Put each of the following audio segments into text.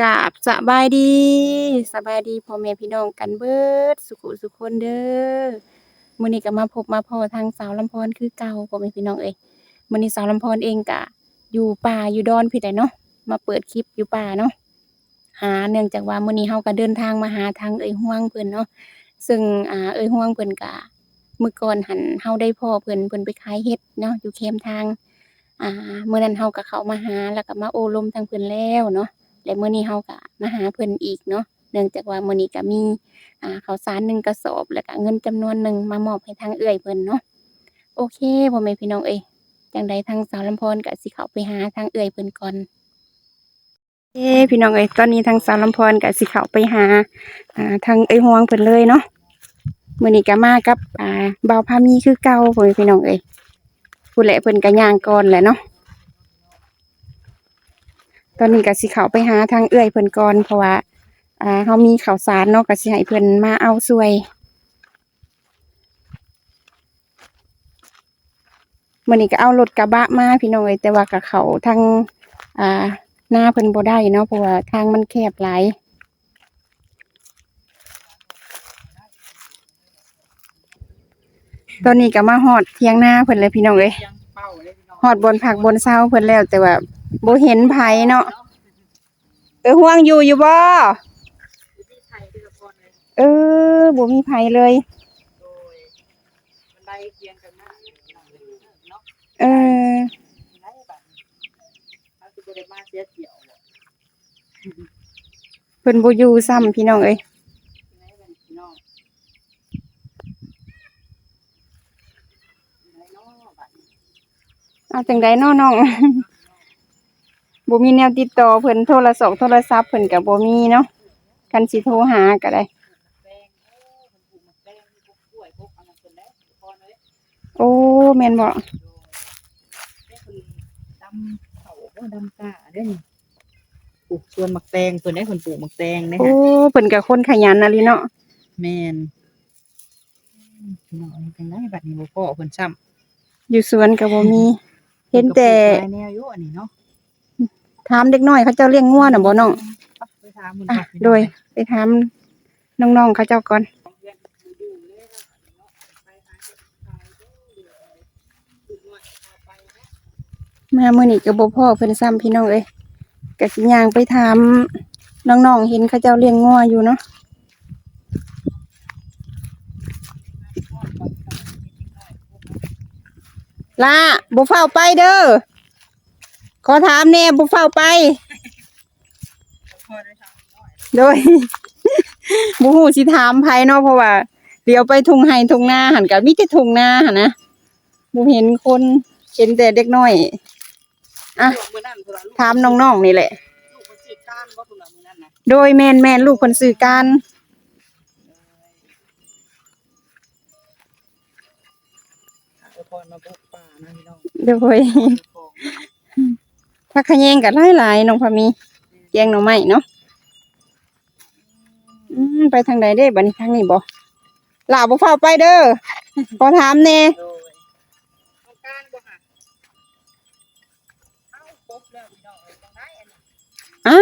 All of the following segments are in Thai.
กราบสบายดีสบายดีพ่อแม่พี่น้องกันเบิด สุขุสุขคนเด้อมื้อนี้ก็มาพบมาพอทางสาวลำพรคือเก่าพ่อแม่พี่น้องเอ้ยมื้อนี้สาวลำพรเองก็อยู่ป่าอยู่ดอนพี่ได้เนาะมาเปิดคลิปอยู่ป่าเนาะหาเนื่องจากว่ามื้อนี้เฮาก็เดินทางมาหาทางเอ้ยฮ้วงเพิ่นเนาะซึ่งอ่าเอ้ยฮ้วงเพิ่นก็มื้อก่อนหันเฮาได้พ่อเพิ่นเพิ่นไปขายเฮ็ดเนาะอยู่แคมทางอ่ามื้อนั้นเฮาก็เข้ามาหาแล้วก็มาโอลมทางเพิ่นแล้วเนาะ และมื้อนี้เฮาก็มาหาเพิ่นอีกเนาะเนื่องจากว่ามื้อนี้ก็มีอ่าข้าวสาร1กระสอบแล้วก็เงินจำนวนหนึ่งมามอบให้ทางเอื้อยเพิ่นเนาะโอเคพ่อแม่พี่น้องเอ้ยจังใดทางสาวลำพรก็สิเข้าไปหาทางเอื้อยเพิ่นก่อนเอ้พี่น้องเอ้ยตอนนี้ทางสาวลำพรก็สิเข้าไปหาอ่าทางเอ้ยฮวงเพิ่นเลยเนาะมื้อนี้ก็มากับอ่าบ่าวพามีคือเก่าพ่อแม่พี่น้องเอ้ยผู้แหละเพิ่นก็ย่างก่อนแหละเนาะ ตอนนี้ก็สิเขาไปหาทางเอื้อยเพิ่นก่อนเพราะว่าอ่าเฮามีข้าวสารเนาะก็สิให้เพิ่นมาเอาช่วยมื้อนี้ก็เอารถกระบะมาพี่น้องเอยแต่ว่าก็เขาทางอ่าหน้าเพิ่นบ่ได้เนาะเพราะว่าทางมันแคบหลายตอนนี้ก็มาฮอดเทียงหน้าเพิ่นเลยพี่น้องเอ้ยฮอดบนผักบนเซาเพิ่นแล้วแต่ว่า บ่เห็นไผเนาะเออห่วงอยู่อยู่บ่เออบ่มีไผเลยเออเพิ่นบ่อยู่ซ้ำพี่น้องเอ้ยเอาจังได๋น้อน้อง บ่มีแนวติดต่อเพิ่นโทรศัพท์โทรศัพท์เพิ่นก็บ่มีเนาะคันสิโทรหาก็ได้ โอ้แม่นบ่ดำเขาก็ดำกาได้นี่ปลูกสวนหมักแตงเพิ่นได้เพิ่นปลูกหมักแตงนะโอ้ฮะเพิ่นก็คนขยันอะลิเนาะแม่นพี่น้องจังไดบัดนี้บ่พอเพิ่นซ้ำอยู่สวนก็บ่มี เห็นแต่หลายแนวอยู่อันนี้เนาะ ถามเด็กน้อยเขาเจ้าเลี้ยงงัวน่ะบ่น้องไปถามเพิ่นอะก่อนพี่น้องโดยไปถามน้องๆเขาเจ้าก่อน มามื้อนี้ก็บ่พอเพิ่นซ้ำพี่น้องเอ้ยก็สิย่างไปถามน้องๆเห็นเขาเจ้าเลี้ยงงัวอยู่เนาะล่าบ่เฝ้าไปเด้อ ขอถามแน่บ่เฝ้าไป โดยบ่ฮู้สิถามไผเนาะเพราะว่าเดี๋ยวไปทุ่งไห้ทุ่งนาหันก็มีแต่ทุ่งนาหั่นนะบ่เห็นคนเห็นแต่เด็กน้อย อะมื้อนั้นพุ่นล่ะลูกถามน้องๆนี่แหละลูกเพิ่นสิการบ่พุ่นล่ะมื้อนั้นน่ะโดยแม่นแม่นลูกคนสื่อการเอาพรมาปลูกป่านะพี่น้องโดย พักแขะแยงกับหลายๆน้องพามีแกงหน่อไม้เนาะไปทางใดได้บัดนี้ทางนี้บ่ลาบ่ฟ้าไปเด้อขอถามแน่อ้า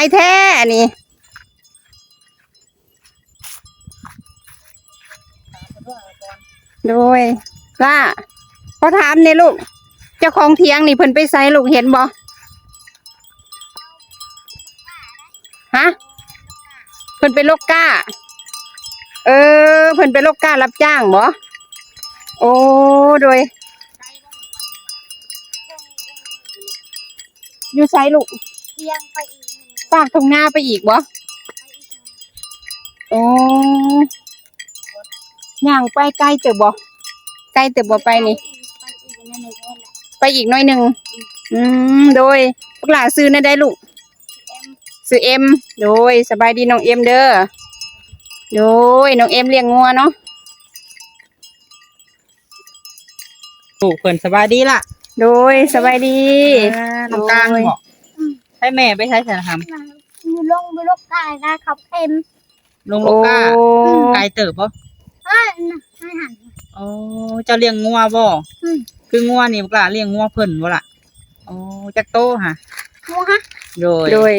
ายแท้นี่โดยล่าขอถามเนี่ยลูกเจ้าของเทียงนี่เพิ่นไปไสลูกเห็นบ่ฮะเพิ่นเป็นโลกก้า เออ เพิ่นเป็นโลกก้ารับจ้างบ่โอ้โดยอยู่ไสลูกเทียงไปอีก หนึ่งปากตรงหน้าไปอีกบ่โอ้ย่างไปใกล้เติบบ่ใกล้เติบบ่ไปนี่ ไปอีกน้อยหนึ่งอืมโดยพวกหลาซื้อนั่นได้ลูกเอ็มซื้อเอ็มโดยสบายดีน้องเอ็มเด้อโดยน้องเอ็มเลี้ยงงัวเนาะลูกเพิ่นสบายดีล่ะ โดยสบายดีอ่าน้องกลารโอ้ยบอก ให้แม่ไปใช้สารคามมาอยู่ลงไปลูกกายนะขับเอ็มลงลูกก้าโอ้ ไกลเติบบ่เอ้ยน่ะให้หันโอ้เจ้าเลี้ยงงัวบ่อืม คืองัวนี่บ่กล้าเลี้ยงงัวเพิ่นบ่ล่ะโอ้จักโตฮะหมูฮะโดยโดย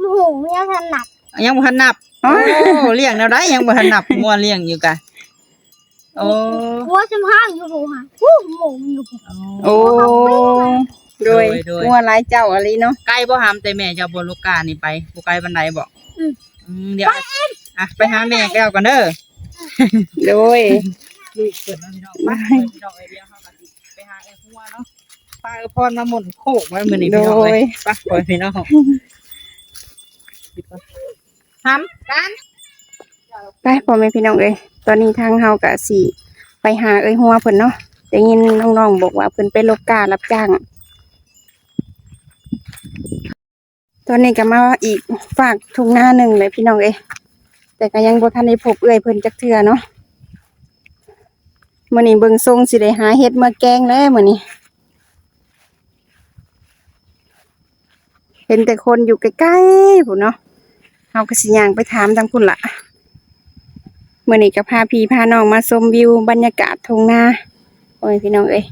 หมูยังถนัดยังบ่ทันนับอ๋อโอ้เลี้ยงแนวใดยังบ่ทันนับงัวเลี้ยงอยู่กะโอ้หัวจมห้างอยู่หมูฮะหูหมูมันอยู่โอ้โดยงัวหลายเจ้าอะไรเนาะไกลบ่หามแต่แม่เจ้าบ่ลูกก้านี่ไปบ่ไกลปานใดบ่อืมเดี๋ยวอะไปหาแม่แก้วก่อนเด้อโดยลูกเกิดมาพี่น้องไปพี่น้องไอเดียเฮาก็สิไปหาไอ้หัวเนาะป้าเออพรมาหมุนโคกไว้มื้อนี้พี่น้องเอ้ยไปปล่อยพี่น้องทำกันไปพ่อแม่พี่น้องเอ้ยตอนนี้ทางเฮาก็สิไปหาเอ้ยหัวเพิ่นเนาะได้ยินน้องๆบอกว่าเพิ่นไปลบการับจ้าง ตอนนี้ก็มาอีกฝากทุ่งหน้าหนึ่งเลยพี่น้องเอ้แต่ก็ยังบ่ทันได้พบเอ้ยเพิ่นจักเทื่อเนาะมื้อนี้เบิ่งทรงสิได้หาเฮ็ดมาแกงแล้วมื้อนี้เห็นแต่คนอยู่ใกล้ๆพุ่นเนาะเฮาก็สิย่างไปถามทางพุ่นละมื่อนี้ก็พาพี่พาน้องมาชมวิวบรรยากาศทุ่งนาโอ้ยพี่น้องเอ้ย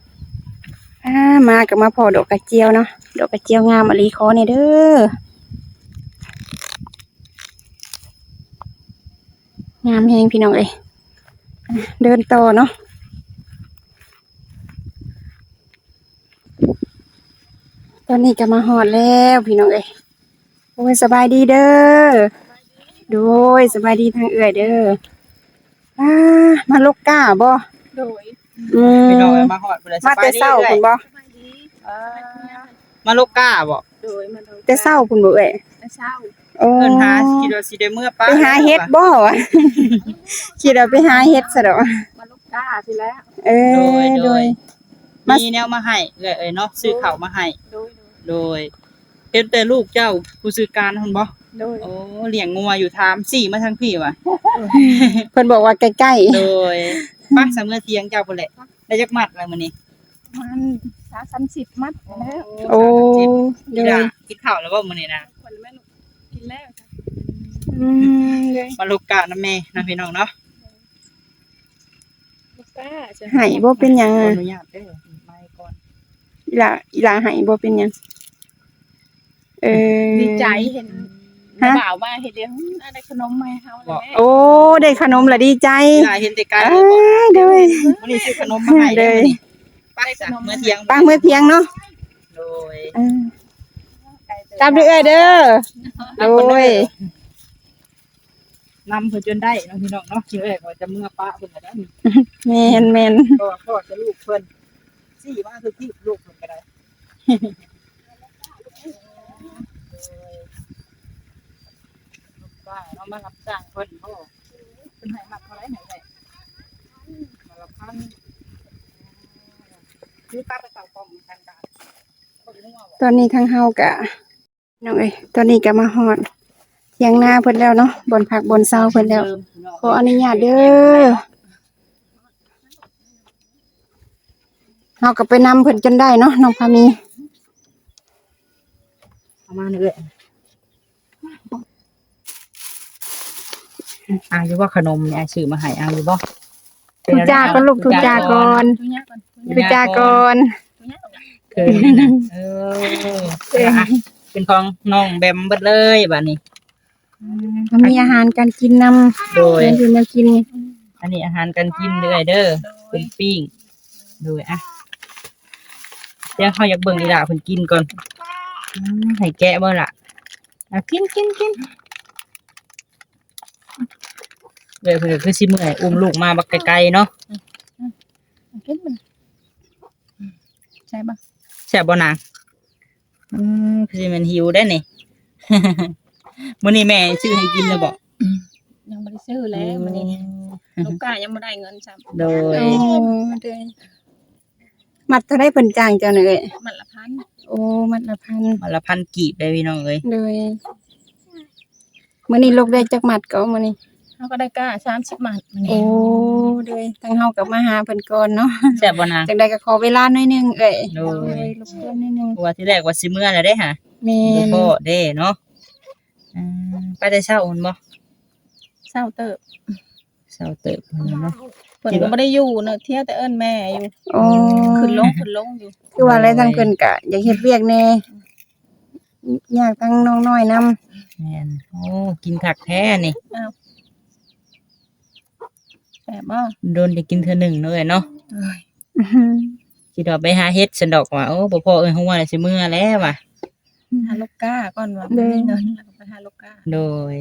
มากับมาพอดอกกระเจียวเนาะดอกกระเจียวงามอลีคอเนี่ยเด้อ งามแฮงพี่น้องเอ้ยอะเดินต่อเนาะตอนนี้ก็มาหอดแล้วพี่น้องเอ้ยโอ้ยสบายดีเด้อโดยสบายดีทางเอื่อยเด้ออ่ามาลูกก้าบ่โดยอืมพี่น้องเอ้ยมาฮอดพุ่นเลยมาแต่เช้าคุณบ่สบายดีมาโลกก้าบ่โดยมาโดยแต่เช้าคุณบ่เอ้ยเช้า โอ้เพิ่นหาคิดว่าสิได้เมื่อป้าไปหาเฮ็ดบ่วะ คิดว่าไปหาเฮ็ดซะดอกมาลูกกาทีแล้วเออโดยโดโดยย มีแนวมาให้เอ้ยเอ้ยเนาะซื้อข้าวมาให้ โดยโดยเห็นแต่ลูกเจ้าผู้ซื้อการหั่นบ่โดยโอ้เลี้ยงงัวอยู่ถามสี่มาทางพี่ว่ะ เพิ่นบอกว่าใกล้โดยป้าสามเมื่อเที่ยงเจ้าพุ่นแหละได้จักมัดแล้วมื้อนี้มันสาสามสิบมัดแล้วๆโอ้โดกินยละกินข้าวแล้วบ่มื้อนี้นะคนแม่ลูกกินแล้ว อืมโดยมาลูกกะนะแม่นะพี่น้องเนาะลูกกาจะให้บ่เป็นหยังขออะอนุญาตเด้อไม้ก่อนอีหล่าอีหล่าให้บ่เป็นหยัง เออ ดีใจเห็นฮะ บ่าวมาเห็นเดียวได้ขนมมาให้เฮาแล้วแม่โอ้ได้ขนมละดีใจยายเห็นแต่ไกลอ้าเลยบ่โดยมื้อนี้ซื้อขนมมาให้เลยป้าจ้ะเมื่อเที่ยงป้าเมื่อเพียงเนาะโดย เออ ตามด้วยเอ้ยเด้อโดยนำเพิ่นจนได้เนาะพี่น้องเนาะคิดว่าก็จะเมื่อป้าเพิ่นก็ได้แม่นแม่นก็พ่อจะลูกเพิ่นสี่มาคือที่ลูกเพิ่นก็ได้ลูกป้าเนาะมารับจ้างเพิ่นพ่อเพิ่นให้มัดเท่าไหร่ไหนได้มาละพันคือป้าไปเต่ากล่องกันกันคนนึกว่าตอนนี้ทางเฮากะ น้องเอ้ยตอนนี้ก็มาฮอดเถียงนาเพิ่นแล้วเนาะบนผักบนเซาเพิ่นแล้ว ขออนุญาตเด้อเฮาก็ไปนำเพิ่นจนได้เนาะน้องพามีเอามาเรื่อยอ่าอยู่ว่าขนมเนี่ยซื้อมาให้อ่าอยู่บ่ทุจาก่อนลูกทุจาก่อนทุยาก่อนทุจาก่อนทุยาก่อนเคยนี่นะเอออะ เป็นของน้องแบมเบิดเลยบัดนี้มีอาหารการกินนำโดยเพิ่นอยู่มากินอันนี้อาหารการกินเด้อเด้อเป็นปิ้งโดยอะเดี๋ยวเขาอยากเบิ่งอีหล่ะเพิ่นกินก่อนอืมให้แกะบ่ล่ะอะกินกินกินเลยเพิ่นก็คือสิเมื่อยอุ้มลูกมาบักไกลๆเนาะกินมันใช่ปะแซ่บบ่นาง อืมคือสิแมันหิวได้นี่ มื้อนี้แม่ซื้อให้กินแล้วบ่ยังไม่ได้ซื้อแล้วมันนี่ลูกกายังไม่ได้เงินซ้โดย โอ้เด้อมัดเท่าได้เพิ่นจ้างเจ้าน่ะเอ้ยำมันละพันโอ้มัดละพันมาละพันกีบเลยพี่น้องเอ้ยโดยมื้อนี้ลูกได้จักมัดก็มื้อนี้ เขาก็ได้กาสามสิบมัดมันโอ้นี่โดยทางเฮาก็มาหาเพิ่นก่อนเนาะแซ่บบ่นาง จังใดก็ขอเวลาหน่อยหนึงเอ้ยโดยรบกวนหน่อยหนึงเพราะว่าที่แรกว่าสิเมื่อแล้วเด้ฮะแม่บ่นพอเด้เนาะไปแต่เช้าอุ่นบ่เศร้าเติบเช้าเติบพุ่นน่ะเนาะ เพิ่นก็บ่ได้อยู่เนอะเที่ยวแต่เอิ้นแม่อยู่โอ้ขึ้นลงขึ้นลงอยู่คือว่าอะไรทั้งเพิ่นก็อยากเฮ็ดเวียกแน่อยากทั้งน้องน้อยนํแม่นโอ้กินคักแท้นี่ แซ่บบ่โดนได้กินเทื่อหนึงเนาะเอ้ยเนาะเอ้ยสิดอกไปหาเฮ็ดสันดอกว่าโอ้บ่พอเอ้ยฮู้ว่าสิมื้อแล้วว่ะหาลูกก้าก่อนว่าบ่มีเงินแล้วก็ไปหาลูกก้าโดย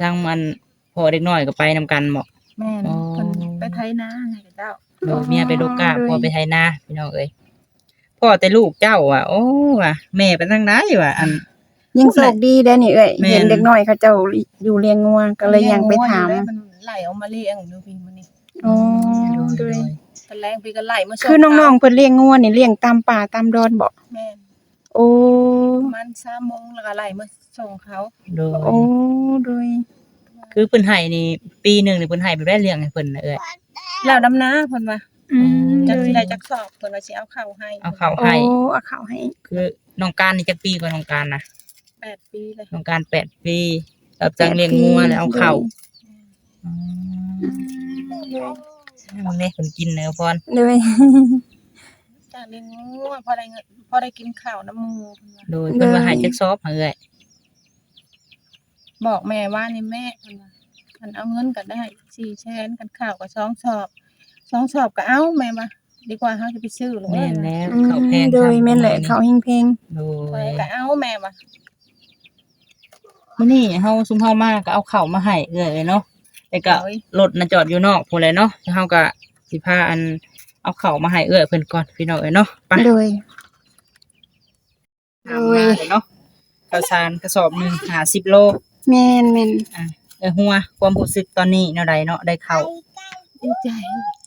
ทางมันพอเด็กน้อยก็ไปนำกันบ่ แม่นอ๋อ เพิ่นไปไทยนาให้กับเจ้าโดยเมียไปลูกกาพ่อไปไทยนาพี่น้องเอ้ยพ่อแต่ลูกเจ้าอะ โอ้ว่ะแม่ไปทางไหนว่ะอันยังโชคดีได้นี่เอ้ยแม่น เห็นเด็กน้อยเขาเจ้าอยู่เลี้ยงงัวก็เลยยังไปถาม เลี้ยงงัวอยู่แล้วมัน ไหลออกมาเลี้ยงดูพี่มื้อนี้อ๋อโดโดยยตอนแรงพี่ก็ไหลมาส่คือน้องๆเพิ่นเลี้ยงงัวนี่เลี้ยงตามป่าตามดอนบ่แม่นโอ้ประมัน3โมงแล้วก็ไหลมาส่งเขาโดยโอ้โดยคือเพิ่นให้นี่ปีหนึงนี่เพิ่นให้ไปได้เลี้ยงให้เพิ่นน่ะเอ้ยแล้วดำนาเพิ่นว่าอืมจักโดสิยได้จักสอบเพิ่นว่าสิเอาเข้าให้เอาข้าวโอ้ให้เอาข้าวให้ คือน้องการนี่จักปีกว่าน้องการนะ8ปีเลยน้องการแปดปีรับจ้างเลี้ยงงัวแล้วเอาข้าว อืมเอาแม่เพิ่นกินเนื้อะพรโดย จากเลี้ยงงัวพอได้เงินพอได้กินข้าวน้ำหมูเพิ่นว่าโดยเพิ่นว่าให้จักซอบให้เอ้ยบอกแม่ว่านี่แม่เพิ่นว่าคันเอาเงินก็ได้4แสนกันข้าวก็สองสอบสองสอบก็เอาแม่ว่าดีกว่าเฮาจะไปซื้อหรอกแม่เอ้ยนแล้วอืมข้าวแพงโดยซ้ำแม่นแหละข้าวเฮงเพลงโดเพิ่ยนก็เอาแม่ว่ามื้อนี้เฮาซุมเฮามาก็เอาข้าวมาให้เอ้อยเนาะ แต่ก็โอ้ยรถน่ะจอดอยู่นอกพุ่นแหละเนาะเฮาก็สิพาอันเอาข้าวมาให้เอ้อยเพิ่นก่อนพี่น้องเอ้ยเนาะไปโดยตามมาเลยเนาะข้าวสารกระสอบหนึง50โลแม่นแม่นอะเอ้ยหัวความรู้สึกตอนนี้แนวใดเนาะได้ข้าวดีใจ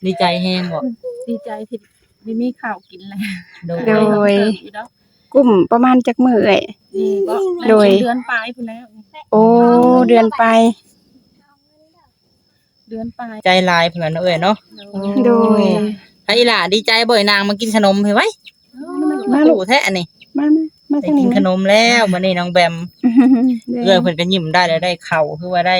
ดีใจแฮงบ่ดีใจที่ได้มีข้าวกินแล้วโดยโดยเติบอยู่เนาะกุ้มประมาณจักมื้อเอ้ยดีบ่โดย เดือนปลายพุ่นแล้วโอ้ เดือนไป เดือนปลายใจหลายเพิ่นว่าเนาะเอ้ยเนาะโดยให้อีหล่าดีใจบ่อยนางมากินขนมเฮ้ยไว้มามาลูลูกกแท้อันนี้มามามาได้ทางกินี้นขนมแล้วมื้อนี้น้องแบมโดเอื้อยเพิ่นก็ยิ้มได้แล้วได้ข้าวคือว่าได้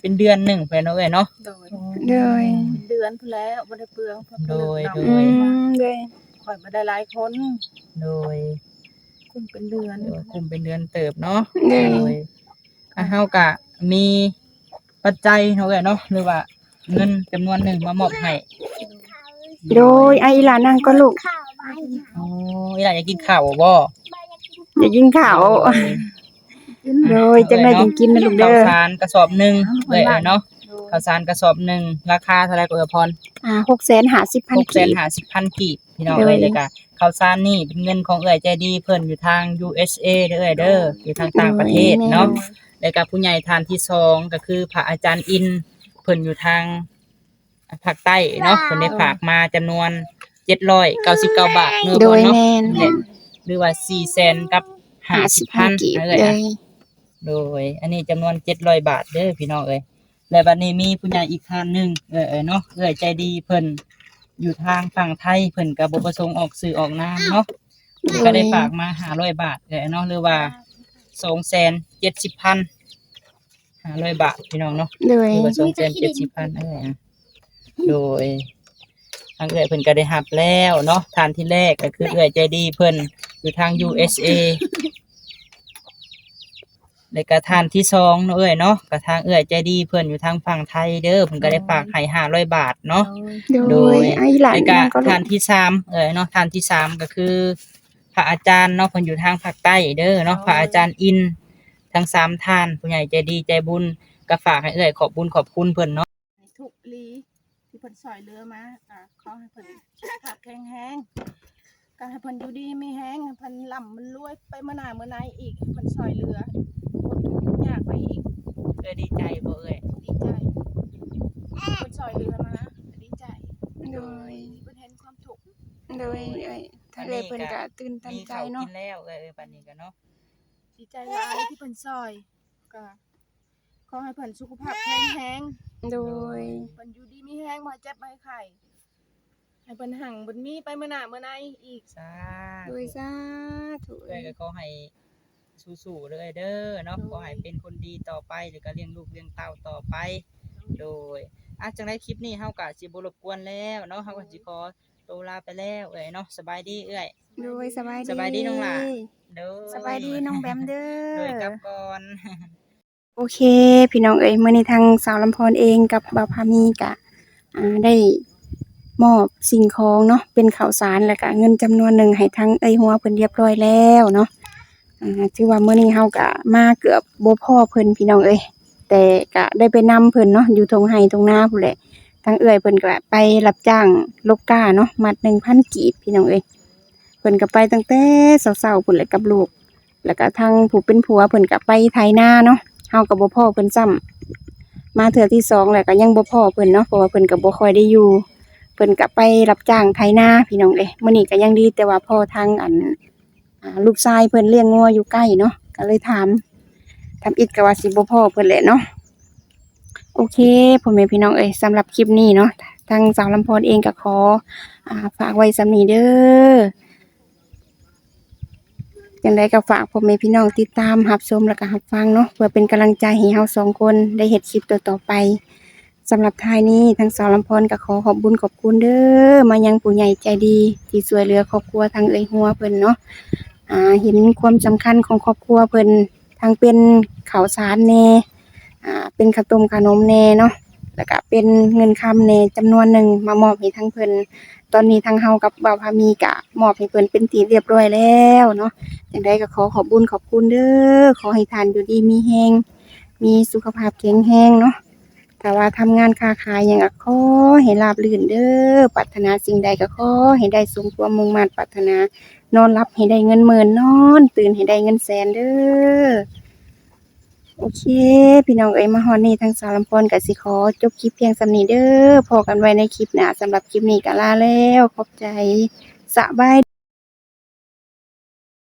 เป็นเดือนหนึงเพิ่นเนาะเอ้ยเนาะ โดยโดยเดือนพุ่นแล้วบ่ได้เปลืองเพราะโดยเพิ่นโด อืยมโดยข่อยบ่ได้หลายคนโดยคุมเป็นเดือนโดยคุมเป็นเดือนเติบเนาะโดโดยยอะเฮาก็มี ปัจจัยเนาะเอ้ยเนาะหรือว่า เงินจำนวนหนึ่งมามอบให้โดยไอ้หลานนั่งก็ลูกอ๋ออีหล่าอยากกินข้าวบ่อย่ากินข้าวโดยจังได้จังกินนะลูกเด้ข้าวอสารกระสอบหนึงเอ้ยเนาะข้าวสารกระสอบหนึงราคาเท่าไหร่ก็เออพร อ่า650,000หกแสกีนบห้าสิบพันกีบพี่น้องโดยเอ้ยเลยกะข้าวสารนี่เป็นเงินของเอ้ยใจดีเพิ่นอยู่ทาง USA เด้อเอ้ยเด้ออยู่ทางต่างประเทศเนาะ แล้วก็ผู้ใหญ่ทานที่สองก็คือพระอาจารย์อินเพิ่นอยู่ทางภาคใต้เนาะเพิ่นได้ฝากมาจำนวน799บาทเนื้อโดบ่ยเนาะแม่นเนี่ยหรือว่า4แสนกับ50พัน50,000กีบเอ้เลยยอะโดย อันนี้จำนวน700บาทเด้อพี่น้องเอ้ยและบัดนี้มีผู้ใหญ่อีกท่านหนึงเอ้ยเอ้ยเนาะเอ้ยใจดีเพิ่นอยู่ทางฝั่งไทยเพิ่นก็บ่ประสงค์ออกสื่อออกนามเนาะเพิ่นก็ได้ฝากมา500บาทเลยเนาะหรือว่า 270,000 500บาทพี่น้องเนาะโดย หรือว่า270,000เอ้ยอะโดยทางเอื้อยเพิ่นก็ได้รับแล้วเนาะทานที่แรกก็คือเอื้อยใจดีเพิ่นอยู่ทาง USA แล้วก็ทานที่สองเนาะเอ้ยเนาะก็ทางเอื้อยใจดีเพิ่นอยู่ทางฝั่งไทยเด้อเพิ่นก็ได้ฝากให้500บาทเนาะ โดโดยยไอ้หลานแล้วก็นั่งก็ลูทากนที่สามเออเนาะทานที่สามก็คือพ ระอาจารย์เนาะเพิ่นอยู่ทางภาคใต้เด้อเนาะพระอาจารย์อิน ทั้งสามท่านผู้ใหญ่ใจดีใจบุญก็ฝากให้เอ่ยขอบบุญขอบคุณเพิ่นเนาะทุกลีที่เพิ่นซอยเรือมาก็ขอให้เพิ่นสุขภาพแข็งแรงก็ให้เพิ่นอยู่ดีมีแฮงให้เพิ่นร่ำมันรวยไปเมื่อหน้าเมื่อไหนอีกให้เพิ่นซอยเรือคนทุกข์ยากไปอีก เออดีใจบ่เอ่ย ดีใจเพิ่นซอยเรือมาดีใจ โดย เพิ่นเห็นความทุกข์ โดยเอ้ยถ้า เลยเพิ่นก็ตื่นตันมีใจข้าวเนาะกินแล้วเออบัดนี้ก็เนาะดีใจหลายที่เพิ่นซอยก็ขอให้เพิ่นสุขภาพแข็งแรงโดย เพิ่นอยู่ดีมีแฮงบ่ให้เจ็บบ่ให้ไข้ให้เพิ่นหังเพิ่นมีไปเมื่อหน้าเมื่อไหนอีก สาโดธุยสาธุเอ้ยก็ขอให้สู้ๆเลยเด้อเนาะขอให้เป็นคนดีต่อไปแล้วก็เลี้ยงลูกเลี้ยงเต้าต่อไป โดยอาจังไดคลิปนี้เฮาก็สิบ่รบกวนแล้วเนาะเฮาก็สิขอ ตัวลาไปแล้วเอ้ยเนาะสบายดีเอ้ย โดยสบายดีสบายดีน้องหล่ะเด้อสบายดีน้องแบมเด้โดยอกลับก่อน โอเค พี่น้องเอ๋ยมื้อนี้ทางสาวลำพรเองกับบ่าวพามีกะอ่าได้มอบสิ่งของเนาะเป็นข้าวสารแล้วก็เงินจำนวนหนึ่งให้ทั้งเอ้ยหัวเพิ่นเรียบร้อยแล้วเนาะอ่าถือว่ามื้อนี้เฮาก็มาเกือบบ่พอเพิ่นพี่น้องเอ้ยแต่ก็ได้ไปนำเพิ่นเนาะอยู่ตรงไห้ตรงนาพุ่นแหละ ทางเอื้อยเพิ่นก็ไปรับจ้างลกกาเนาะมัด1,000กีบพี่น้องเอ้ยเพิ่นก็ไปตั้งแต่เช้าๆพุ่นแหละกับลูก แล้วก็ทางผู้เป็นผัวเพิ่นก็ไปไถนาเนาะเฮากับบ่พ่อเพิ่นซ้ำมาเทื่อที่สองแล้วก็ยังบ่พ่อเพิ่นเนาะเพราะว่าเพิ่นก็บ่ค่อยได้อยู่เพิ่นก็ไปรับจ้างไถนาพี่น้องเอ้ยมื้อนี้ก็ยังดีแต่ว่าพ่อทางอันลูกชายเพิ่นเลี้ยงงัวอยู่ใกล้เนาะก็เลยถามทำอิดก็ว่าสิบ่พ่อเพิ่นแหละเนาะ โอเคพ่อแม่พี่น้องเอ้ยสำหรับคลิปนี้เนาะทางสาวลำพรเองก็ขออฝากไว้สำนีเด้อจังไดก็ฝากพ่อแม่พี่น้องติดตามรับชมแล้วก็รับฟังเนาะเพื่อเป็นกำลังใจให้เฮาสองคนได้เฮ็ดคลิปต่อๆไปสำหรับท้ายนี้ทางสาวลำพรก็ขอขอบบุญขอบคุณเด้อมายังผู้ใหญ่ใจดี ที่ช่วยเหลือครอบครัวทางเอ่ยหัวเพิ่นเนาะเห็นความสำคัญของครอบครัวเพิ่นทั้งเป็นข้าวสารแน่ อ่าเป็นข้าวต้มขนมแน่เนาะแล้วก็เป็นเงินคำแน่จำนวนหนึ่งมามอบให้ทั้งเพิ่นตอนนี้ทางเฮากับบ่าวพามีกะมอบให้เพิ่นเป็นทีเรียบร้อยแล้วเนาะจังได้ก็ขอขอบบุญขอบคุณเด้อขอให้ทานอยู่ดีมีแหงมีสุขภาพแข็งแรงเนาะแต่ว่าทำงานค้าขายอย่างก็ขอให้ราบรื่นเด้อปรารถนาสิ่งใดก็ขอให้ได้สมความมุ่งมั่นปรารถนานอนรับให้ได้เงินหมื่นนอน ตื่นให้ได้เงินแสนเด้อ โอเค พี่น้องเอ้ยมาฮอนนี่ทางสารลำพนกับสิขอจบคลิปเพียงสำนีเด้อพอกันไว้ในคลิปหนาสำหรับคลิปนี้ก็ลาแล้ว ขอบใจสบาย